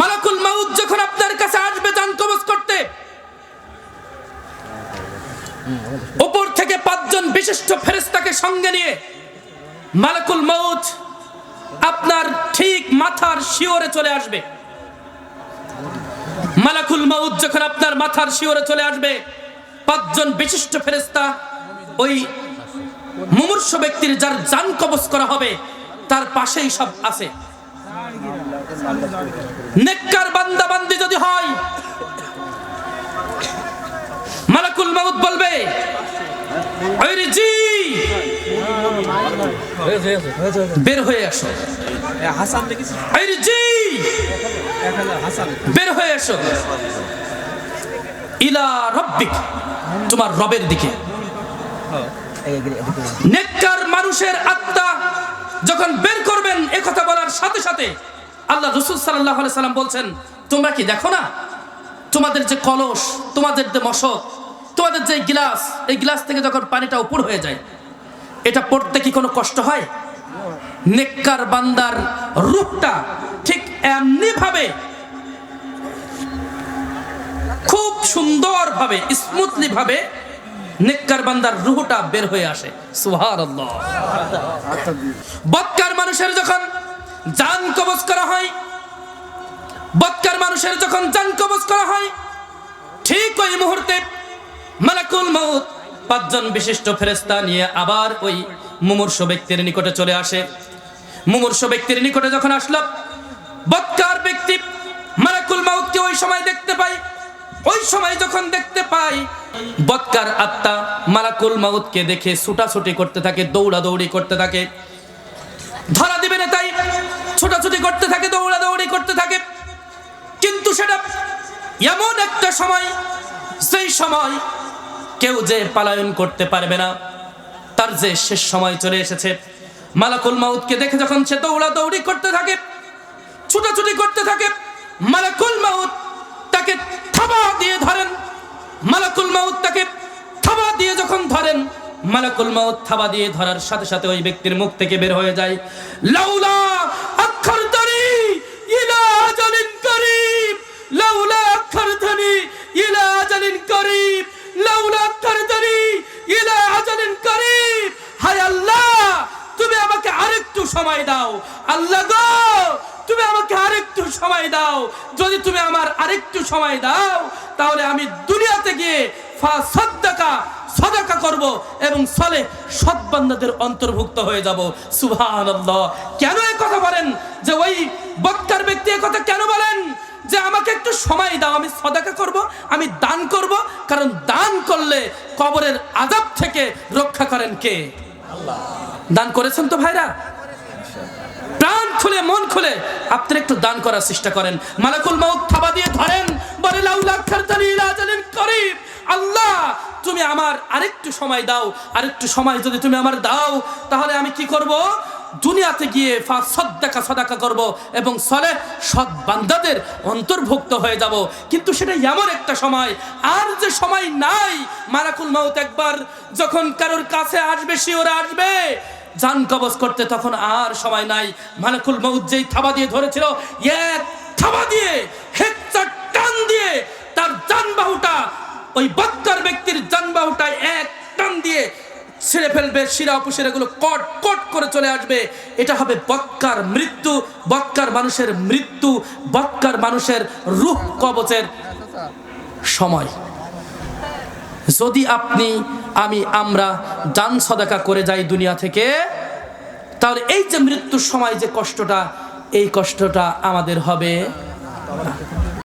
মালাকুল মাউদ যখন আপনার কাছে আসবে জান কবজ করতে। উপর থেকে পাঁচজন বিশিষ্ট ফেরেস্তাকে সঙ্গে নিয়ে মালাকুল মাউদ আপনার ঠিক মাথার শিওরে চলে আসবে। মালাকুল মাউদ যখন আপনার মাথার শিওরে চলে আসবে, পাঁচজন বিশিষ্ট ফেরেস্তা ওই মুমূর্ষ ব্যক্তির যার জান কবজ করা হবে, তার পাশেই সব আছে। নেককার বান্দা বান্দি যদি হয়, মালাকুল মাউদ বলবে বের হয়ে আসো। বের হয়ে এসো ইলা রব্বিক, তোমার রবের দিকে। নেককার মানুষের আত্মা যখন বের করবেন, এ কথা বলার সাথে সাথে আল্লাহ রসুল সাল্লাহ সাল্লাম বলছেন তোমরা কি দেখো না? তোমাদের যে কলস তোমাদের যে মশক তোমাদের যে গ্লাস এই গ্লাস থেকে যখন পানিটা উপর হয়ে যায় এটা পড়তে কি কোনো কষ্ট হয়? নেককার বান্দার রূপটা ঠিক এমনি ভাবে খুব সুন্দর ভাবে স্মুথলি ভাবে নেককার বান্দার রুহটা বের হয়ে আসে। সুহার বৎকার মানুষের যখন জান কবজ করা হয়। বৎকার মানুষের যখন জান কবজ করা হয়, ঠিক ওই মুহূর্তে মালাকুল মউত পাঁচজন বিশিষ্ট ফেরেস্তা নিয়ে আবার ওই মুমূর্ষ ব্যক্তির নিকটে চলে আসে। মুমূর্ষ ব্যক্তির নিকটে যখন আসলো, বৎকার ব্যক্তি মালাকুল মাউতকে ওই সময় দেখতে পাই ওই সময় যখন দেখতে পাই বৎকার আত্মা মালাকুল মাউতকে দেখে ছুটাছুটি করতে থাকে, দৌড়াদৌড়ি করতে থাকে। ধরা দিবে না তাই ছোটাছুটি করতে থাকে, দৌড়াদৌড়ি করতে থাকে। কিন্তু সেটা এমন একটা সময় সেই সময় কেউ যে পালায়ন করতে পারবে না, তার যে শেষ সময় চলে এসেছে। মালাকুল মাউতকে দেখে যখন সে দৌড়াদৌড়ি করতে থাকে, ছুটাছুটি করতে থাকে, মালাকুল মাউত তাকে থাবা দিয়ে ধরেন মালাকুল মাউত তাকে থাবা দিয়ে যখন ধরেন মালাকুল মাউত থাবা দিয়ে ধরার সাথে সাথে ওই ব্যক্তির মুখ থেকে বের হয়ে যায়। লাউলা আখারতানি ইলা আজালিন করিব লাউলা আখারতানি ইলা আজালিন করিব লাউলা আখারতানি ইলা আজালিন করিব হায় আল্লাহ, তুমি আমাকে আরেকটু সময় দাও। আল্লাহ গো, তুমি আমাকে আরেকটু সময় দাও। যদি তুমি আমার আরেকটু সময় দাও, তাহলে আমি দুনিয়াতে গিয়ে ফা সদ্দাকা সদাকা করব এবং সলে সৎ বান্দাদের অন্তর্ভুক্ত হয়ে যাব। সুবহানাল্লাহ। কেন এই কথা বলেন? যে ওই বক্তার ব্যক্তি এই কথা কেন বলেন? যে আমাকে একটু সময় দাও আমি সদাকা করব আমি দান করব কারণ দান করলে কবরের আজাব থেকে রক্ষা করেন কে? দান করেছেন তো ভাইরা? প্রাণ খুলে মন খুলে আপনি একটু দান করার চেষ্টা করেন। মালাকুল মাউত থাবা দিয়ে ধরেন বলে লাউলা খারতানি ইলা আজালিন করিব। আল্লাহ তুমি আমার আরেকটু সময় দাও, আরেকটু সময় যদি তুমি আমার দাও, তাহলে আমি কি করব? দুনিয়াতে গিয়ে ফা সদ্দাকা সদাকা করব এবং সলে সৎ বান্দাদের অন্তর্ভুক্ত হয়ে যাব। কিন্তু সেটা এমন একটা সময়, আর যে সময় নাই মালাকুল মাউত একবার যখন কারোর কাছে আসবে, সে ওরা আসবে। যান কবজ করতে তখন আর সময় নাই। মালাকুল মউত যেই থাবা দিয়ে ধরেছিল, এক থাবা দিয়ে হেক্টার টান দিয়ে তার যানবাহুটা ওই ছিঁড়ে ফেলবে, শিরা উপশিরাগুলো কট কট করে চলে আসবে এটা হবে বক্কার মৃত্যু বক্কার মানুষের মৃত্যু বক্কার মানুষের রূহ কবচের সময় যদি আপনি, আমি, আমরা দান সদাকা করে যাই দুনিয়া থেকে, তাহলে এই যে মৃত্যুর সময় যে কষ্টটা, এই কষ্টটা আমাদের হবে।